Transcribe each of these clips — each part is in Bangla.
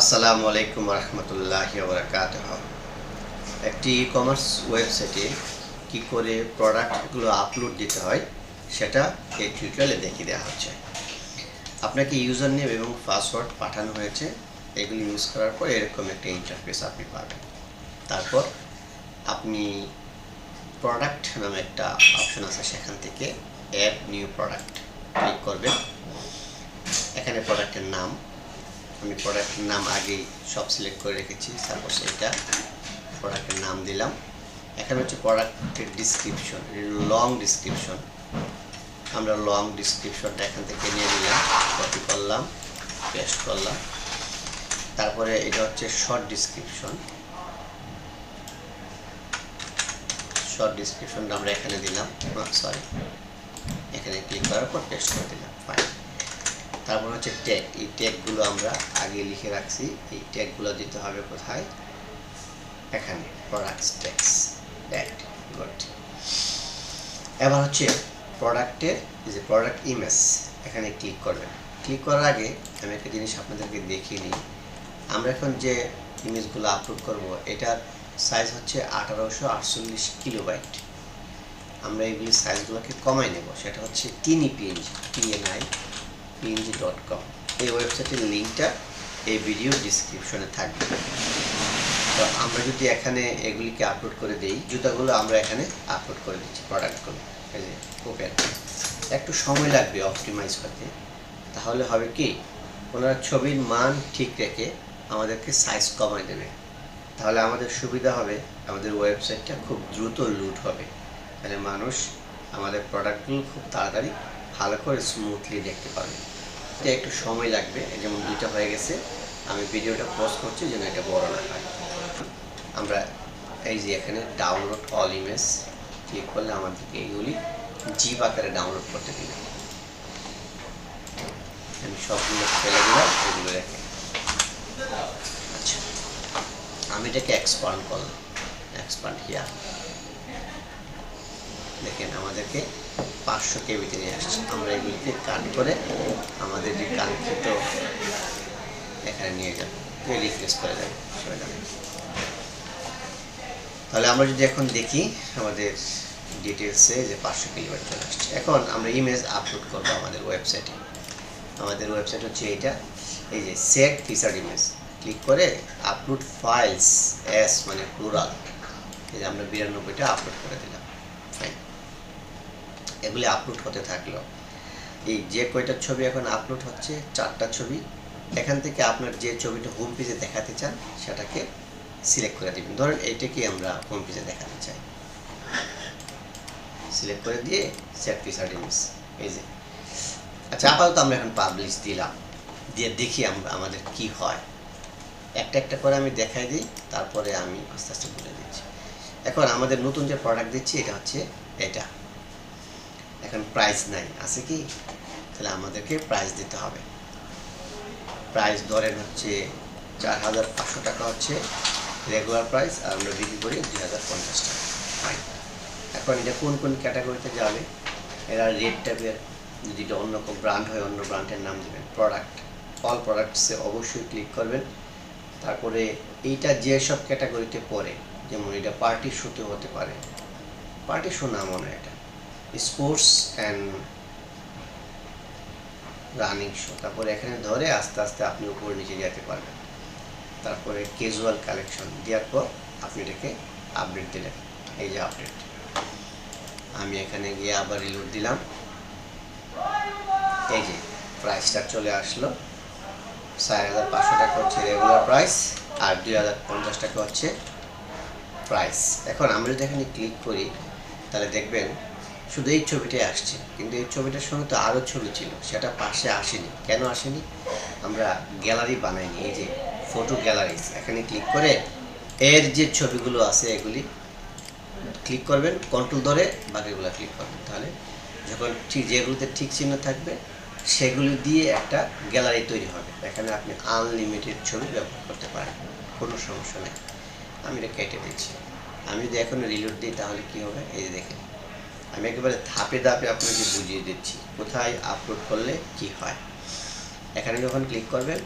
আসসালামু আলাইকুম রহমতুল্লাহ বরকাত একটি ই কমার্স ওয়েবসাইটে কি করে প্রোডাক্টগুলো আপলোড দিতে হয়, সেটা এই টিউটোরিয়ালে দেখিয়ে দেওয়া হচ্ছে। আপনাকে ইউজার নেম এবং পাসওয়ার্ড পাঠানো হয়েছে, এগুলি ইউজ করার পর এরকম একটা ইন্টারফেস আপনি পাবেন। তারপর আপনি প্রোডাক্ট নামে একটা অপশন আছে, সেখান থেকে অ্যাড নিউ প্রোডাক্ট ক্লিক করবেন। এখানে প্রোডাক্টের নাম আমি প্রোডাক্টের নাম আগেই সব সিলেক্ট করে রেখেছি সাপোজ এটা প্রোডাক্টের নাম দিলাম। এখানে হচ্ছে প্রোডাক্টের ডিসক্রিপশন লং ডিসক্রিপশন আমরা লং ডিসক্রিপশনটা এখান থেকে নিয়ে নিলাম কপি করলাম পেস্ট করলাম। তারপরে এটা হচ্ছে শর্ট ডিসক্রিপশন শর্ট ডিসক্রিপশনটা আমরা এখানে দিলাম সরি এখানে ক্লিক করার পর পেস্ট করে দিলাম ফাইন তারপর হচ্ছে ট্যাগ এই ট্যাগগুলো আমরা আগে লিখে রাখছি, এই ট্যাগগুলো দিতে হবে কোথায়? এখানে প্রোডাক্টস ট্যাক্স ট্যাগ গুড এবার হচ্ছে প্রোডাক্টের যে প্রোডাক্ট ইমেজ এখানে ক্লিক করবেন। ক্লিক করার আগে আমি একটা জিনিস আপনাদেরকে দেখিয়ে নিই আমরা এখন যে ইমেজগুলো আপলোড করব, এটার সাইজ হচ্ছে আঠারোশো আটচল্লিশ কিলোবাইট আমরা এইগুলি সাইজগুলোকে কমাই নেব, সেটা হচ্ছে tiny PNG PNI PNG dot com এই ওয়েবসাইটের লিঙ্কটা এই ভিডিও ডিসক্রিপশনে থাকবে। তো আমরা যদি এখানে এগুলিকে আপলোড করে দিই, জুতাগুলো আমরা এখানে আপলোড করে দিচ্ছি প্রোডাক্টগুলো এই যে ওপেন একটু সময় লাগবে অপটিমাইজ করতে। তাহলে হবে কি, ওনারা ছবির মান ঠিক রেখে আমাদেরকে সাইজ কমায় দেবে। তাহলে আমাদের সুবিধা হবে, আমাদের ওয়েবসাইটটা খুব দ্রুত লুট হবে। তাহলে মানুষ আমাদের প্রোডাক্টগুলো খুব তাড়াতাড়ি ভালো করে স্মুথলি দেখতে পাবে। এটা একটু সময় লাগবে, যেমন দুইটা হয়ে গেছে। আমি ভিডিওটা পোস্ট করছি যেন এটা বড় না হয়। আমরা এই যে এখানে ডাউনলোড অল ইমেজ ক্লিক করলে আমাদেরকে এইগুলি জিপ আকারে ডাউনলোড করতে দিবে। আমি সবগুলো ফেলে দিলাম, এগুলো রেখে। আচ্ছা। আমি এটাকে এক্সপান্ড করলাম। এক্সপান্ড হিয়ার দেখেন আমাদেরকে পাঁচশো কেবিতে নিয়ে আসছে আমরা এগুলিকে কাট করে আমাদের যে কাঙ্ক্ষিত এখানে নিয়ে যাব। রিফ্রেশ করে দেবো তাহলে আমরা যদি এখন দেখি আমাদের ডিটেলসে যে পাঁচশো কিলোমিটার চলে আসছে। এখন আমরা ইমেজ আপলোড করব আমাদের ওয়েবসাইটে আমাদের ওয়েবসাইট হচ্ছে এইটা। এই যে সেট ফিচার ইমেজ ক্লিক করে আপলোড ফাইলস এস মানে প্লুরাল এই যে আমরা বিরানব্বইটা আপলোড করে দিলাম। ফাইন এগুলি আপলোড হতে থাকল। এই যে কয়টার ছবি এখন আপলোড হচ্ছে, চারটা ছবি, এখান থেকে আপনার যে ছবিটা হোম পেজে দেখাতে চান, সেটাকে সিলেক্ট করে দিবেন। ধরেন এইটাকে আমরা হোম পেজে দেখাতে চাই। সিলেক্ট করে দিয়ে সেট ফিচার ইমেজ এই যে। আচ্ছা আপাতত আমরা এখন পাবলিশ দিলাম। দিয়ে দেখি আমরা আমাদের কি হয়। একটা একটা করে আমি দেখাই দিই, তারপরে আমি আস্তে আস্তে বলে দিচ্ছি। এখন আমাদের নতুন যে প্রোডাক্ট দিচ্ছি, এটা হচ্ছে এটা। এখন প্রাইস নাই। আছে কি? তাহলে আমাদেরকে প্রাইস দিতে হবে। প্রাইস ধরেন হচ্ছে চার হাজার পাঁচশো টাকা হচ্ছে রেগুলার প্রাইস আর আমরা বিক্রি করি দুই হাজার পঞ্চাশ টাকা। ফাইন এখন এটা কোন কোন ক্যাটাগরিতে যাবে? এরা রেড টাইপের যদি এটা অন্য কোনো ব্র্যান্ড হয়, অন্য ব্র্যান্ডের নাম দেবেন। প্রোডাক্ট অল প্রোডাক্টসে অবশ্যই ক্লিক করবেন। তারপরে এইটা যেসব ক্যাটাগরিতে পড়ে, যেমন এটা পার্টি শোতে হতে পারে। পার্টি শো না মনে এটা। Sports and running show. তারপরে এখানে ধরে আস্তে আস্তে আপনি উপরে নিচে যেতে পারবেন। তারপরে ক্যাজুয়াল কালেকশন দেওয়ার পর আপনি এটাকে আপডেট দিলেন এই যে আপডেট আমি এখানে গিয়ে আবার রিলোড দিলাম। এই যে প্রাইসটা চলে আসলো। চার হাজার পাঁচশো টাকা হচ্ছে রেগুলার প্রাইস আর দুই হাজার পঞ্চাশ টাকা হচ্ছে প্রাইস এখন আমরা যদি এখানে ক্লিক করি, তাহলে দেখবেন শুধু এই ছবিটাই আসছে, কিন্তু এই ছবিটার সঙ্গে তো আরও ছবি ছিল, সেটা পাশে আসেনি। কেন আসেনি? আমরা গ্যালারি বানাইনি, এই যে ফটো গ্যালারিজ এখানে ক্লিক করে এর যে ছবিগুলো আছে এগুলি ক্লিক করবেন কন্ট্রোল ধরে বাকিগুলো ক্লিক করবেন। তাহলে যখন ঠিক যেগুলোতে ঠিক চিহ্ন থাকবে, সেগুলি দিয়ে একটা গ্যালারি তৈরি হবে। এখানে আপনি আনলিমিটেড ছবি ব্যবহার করতে পারেন, কোনো সমস্যা নেই। আমি এটা কেটে দিচ্ছি। আমি যদি এখন রিলোড দিই, তাহলে কি হবে? এই যে দেখেন। আমি একেবারে ধাপে ধাপে আপনাকে বুঝিয়ে দিচ্ছি, কোথায় আপলোড করলে কি হয়। এখানে যখন ক্লিক করবেন,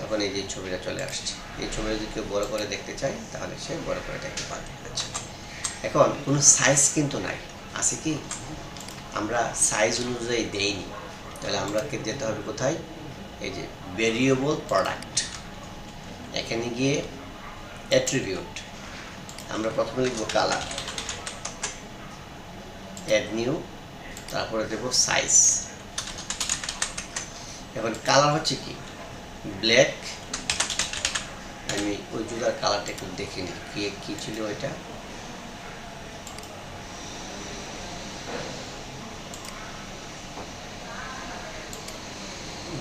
তখন এই যে ছবিটা চলে আসছে। এই ছবিটা যদি কেউ বড় করে দেখতে চায়, তাহলে সে বড় করে দেখতে পারবে আচ্ছা এখন, কোনো সাইজ কিন্তু নাই। আছে কি? আমরা সাইজ অনুযায়ী দেইনি। তাহলে আমরা যেতে হবে কোথায়? এই যে ভেরিয়েবল প্রোডাক্ট এখানে গিয়ে অ্যাট্রিবিউট আমরা প্রথমে লিখব কালার অ্যাড নিউ তারপরে দেবো সাইজ এখন কালার হচ্ছে কি? ব্ল্যাক আমি ওই জুতার কালারটা একটু দেখিনি কি কি ছিল ওইটা?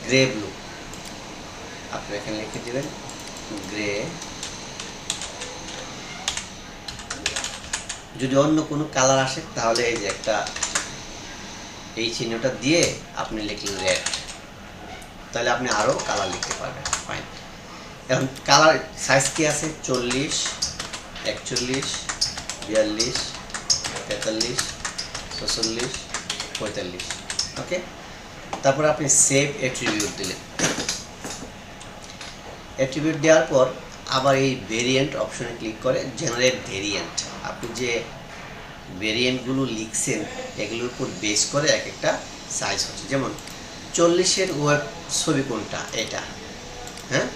গ্রে ব্লু আপনি এখানে লিখে দেবেন গ্রে যদি অন্য কোনো কালার আসে, তাহলে এই যে একটা, এই চিহ্নটা দিয়ে আপনি লিখলেন রেড তাহলে আপনি আরও কালার লিখতে পারবেন। ফাইন এখন কালার সাইজ কি আছে? চল্লিশ, একচল্লিশ, বিয়াল্লিশ, তেতাল্লিশ ছচল্লিশ পঁয়তাল্লিশ। ওকে তারপর আপনি সেভ অ্যাট্রিবিউট দিলেন। অ্যাট্রিবিউট দেওয়ার পর আবার এই ভেরিয়েন্ট অপশনে ক্লিক করে জেনারেট ভেরিয়েন্ট আপনি যে ভেরিয়েন্টগুলো লিখছেন, এগুলোর উপর বেস করে এক একটা সাইজ হচ্ছে। যেমন চল্লিশের ওয়েব ছবি কোনটা? এটা। হ্যাঁ?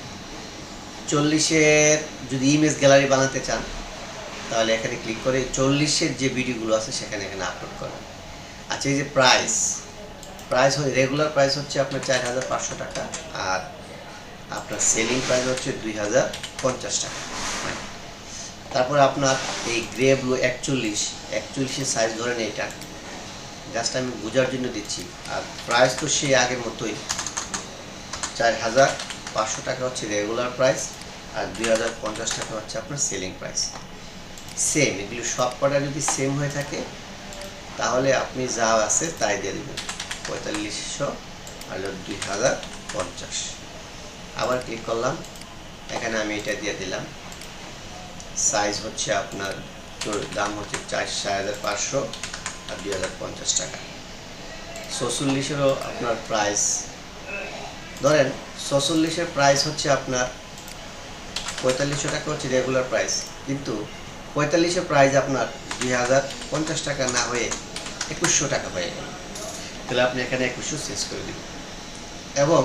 চল্লিশের যদি ইমেজ গ্যালারি বানাতে চান, তাহলে এখানে ক্লিক করে চল্লিশের যে ভিডিওগুলো আছে, সেখানে এখানে আপলোড করবেন আচ্ছা এই যে প্রাইস প্রাইস রেগুলার প্রাইস হচ্ছে আপনার চার হাজার পাঁচশো টাকা, আর আপনার সেলিং প্রাইস হচ্ছে দুই হাজার পঞ্চাশ টাকা. তারপরে আপনার এই গ্রে ব্লু একচল্লিশ, একচল্লিশের সাইজ ধরেন এটা। জাস্ট আমি বোঝার জন্য দিচ্ছি। আর প্রাইস তো সেই আগের মতোই। চার হাজার পাঁচশো টাকা হচ্ছে রেগুলার প্রাইস আর দুই হাজার পঞ্চাশ টাকা হচ্ছে আপনার সেলিং প্রাইস সেম এগুলো সব কটা যদি সেম হয়ে থাকে, তাহলে আপনি যা আছে তাই দিয়ে দেবেন। পঁয়তাল্লিশশো আর দুই হাজার পঞ্চাশ। আবার ক্লিক করলাম। এখানে আমি এটা দিয়ে দিলাম। সাইজ হচ্ছে আপনার দাম হচ্ছে চার চার হাজার পাঁচশো আর দুই হাজার পঞ্চাশ টাকা। ছচল্লিশেরও আপনার প্রাইস ধরেন ছচল্লিশের প্রাইস হচ্ছে আপনার পঁয়তাল্লিশশো টাকা হচ্ছে রেগুলার প্রাইস কিন্তু পঁয়তাল্লিশের প্রাইস আপনার দুই হাজার পঞ্চাশ টাকা না হয়ে একুশশো টাকা হয়ে গেল। তাহলে আপনি এখানে একুশশো শেষ করে দিবেন। এবং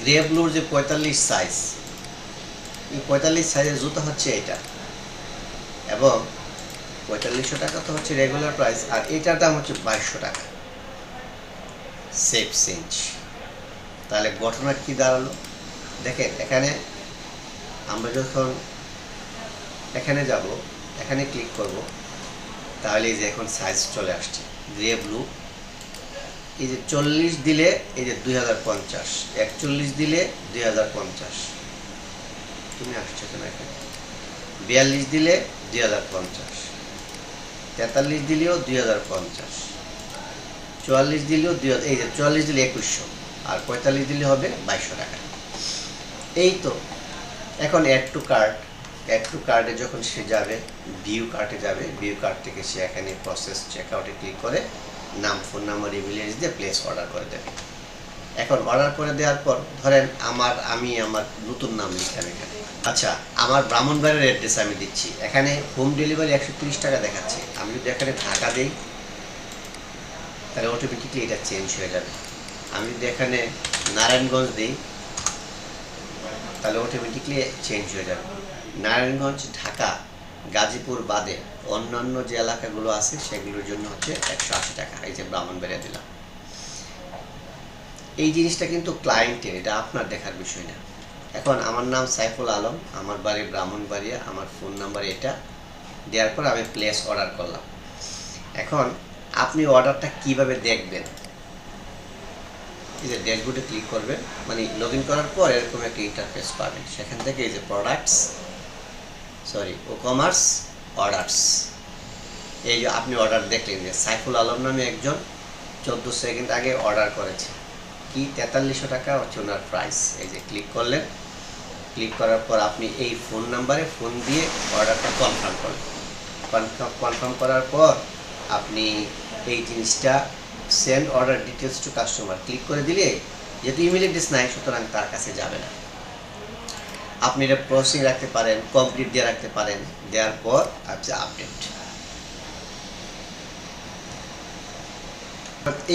গ্রে ব্লুর যে পঁয়তাল্লিশ সাইজ এই পঁয়তাল্লিশ সাইজের জুতো হচ্ছে এটা। এবং পঁয়তাল্লিশশো টাকা তো হচ্ছে রেগুলার প্রাইস আর এটার দাম হচ্ছে বাইশশো টাকা। সেফ চেঞ্জ তাহলে ঘটনা কি দাঁড়াল? দেখেন, এখানে আমরা যখন এখানে যাব, এখানে ক্লিক করব, তাহলে এই যে এখন সাইজ চলে আসছে গ্রে ব্লু এই যে চল্লিশ দিলে এই যে দুই হাজার পঞ্চাশ, একচল্লিশ দিলে দুই হাজার পঞ্চাশ। তুমি আসছো কেন এখানে বিয়াল্লিশ দিলে দুই হাজার পঞ্চাশ। তেতাল্লিশ দিলেও দুই হাজার পঞ্চাশ। চুয়াল্লিশ দিলেও দুই এই যে চুয়াল্লিশ দিলে একুশশো। আর পঁয়তাল্লিশ দিলে হবে বাইশশো টাকা। এই তো। এখন add to cart add to কার্ডে যখন সে যাবে ভিউ কার্টে যাবে ভিউ কার্ড থেকে সে এখানে প্রসেস চেক আউটে ক্লিক করে নাম ফোন নাম্বার ইমেল দিয়ে প্লেস অর্ডার করে দেবে। এখন অর্ডার করে দেওয়ার পর, ধরেন আমার আমি আমার নতুন নাম লিখলাম এখানে। আচ্ছা আমার ব্রাহ্মণবাড়ির অ্যাড্রেস আমি দিচ্ছি। এখানে হোম ডেলিভারি একশো টাকা দেখাচ্ছে। আমি যদি এখানে ঢাকা দিই, তাহলে অটোমেটিকলি এটা চেঞ্জ হয়ে যাবে। আমি যদি এখানে নারায়ণগঞ্জ দিই, তাহলে অটোমেটিকলি চেঞ্জ হয়ে যাবে। নারায়ণগঞ্জ, ঢাকা, গাজীপুর বাদে অন্যান্য যে এলাকাগুলো আছে, সেগুলোর জন্য হচ্ছে একশো আশি টাকা। এই যে ব্রাহ্মণবাড়িয়া দিলাম। এই জিনিসটা কিন্তু ক্লায়েন্টের এটা আপনার দেখার বিষয় না। এখন আমার নাম সাইফুল আলম, আমার বাড়ি ব্রাহ্মণবাড়িয়া, আমার ফোন নাম্বার এটা। দেওয়ার পর আমি প্লেস অর্ডার করলাম। এখন আপনি অর্ডারটা কীভাবে দেখবেন? এই যে ড্যাশবোর্ডে ক্লিক করবেন মানে লগ করার পর এরকম একটা ইন্টারফেস পাবেন। সেখান থেকে এই যে products sorry WooCommerce orders এই যে আপনি অর্ডার দেখলেন যে সাইফুল আলম নামে একজন চোদ্দ সেকেন্ড আগে অর্ডার করেছে। কি তেতাল্লিশশো টাকা হচ্ছে ওনার প্রাইস এই যে ক্লিক করলেন। ক্লিক করার পর আপনি এই ফোন নাম্বারে ফোন দিয়ে অর্ডারটা কনফার্ম করলেন কনফার্ম কনফার্ম করার পর আপনি এই জিনিসটা send order details to customer. Click করে দিলে যেহেতু ইমেল অ্যাড্রেস নাই, সুতরাং তার কাছে যাবে না। আপনি এটা প্রসেসিং রাখতে পারেন, কমপ্লিট দিয়ে রাখতে পারেন, দেওয়ার পর আচ্ছা আপডেট।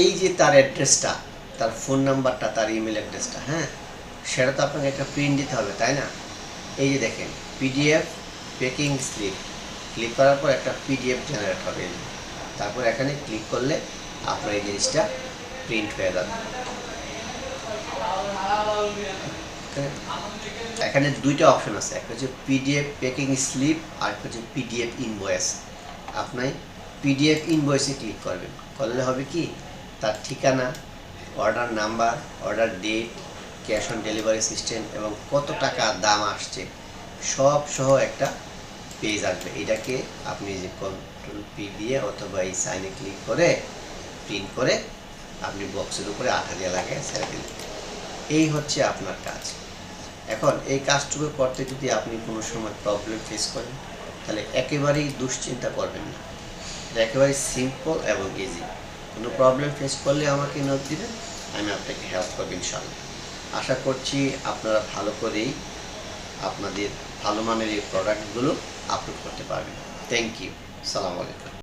এই যে তার অ্যাড্রেসটা, তার ফোন নাম্বারটা, তার ইমেল অ্যাড্রেসটা হ্যাঁ? সেটা তো আপনাকে একটা প্রিন্ট দিতে হবে, তাই না? এই যে দেখেন পিডিএফ পেকিং স্লিপ ক্লিক করার পর একটা পিডিএফ জেনারেট হবে তারপর এখানে ক্লিক করলে আপনার এই জিনিসটা প্রিন্ট হয়ে যাবে। এখানে- দুইটা অপশন আছে, একটা হচ্ছে পিডিএফ পেকিং স্লিপ আর একটা হচ্ছে পিডিএফ ইনভয়েস আপনি পিডিএফ ইনভয়েসে ক্লিক করবেন। করলে হবে কি? তার ঠিকানা order number order date cash on delivery system এবং কত টাকা দাম আসছে, সব সহ একটা পেজ আসবে। এটাকে আপনি যে কন্ট্রোল পি দিয়ে অথবা এই সাইনে ক্লিক করে প্রিন্ট করে আপনি বক্সের উপরে আঠা দিয়ে লাগিয়ে ছেড়ে দিলেন। এই হচ্ছে আপনার কাজ। এখন এই কাজটুকু করতে যদি আপনি কোনো সময় প্রবলেম ফেস করেন, তাহলে একেবারেই দুশ্চিন্তা করবেন না। একেবারেই সিম্পল এবং ইজি কোনো প্রবলেম ফেস করলে আমাকে নোট দিবেন, আমি আপনাকে হেল্প করব ইনশাল্লাহ আশা করছি আপনারা ভালো করেই আপনাদের ভালো মানের এই প্রোডাক্টগুলো আপলোড করতে পারবেন। থ্যাংক ইউ সালাম আলাইকুম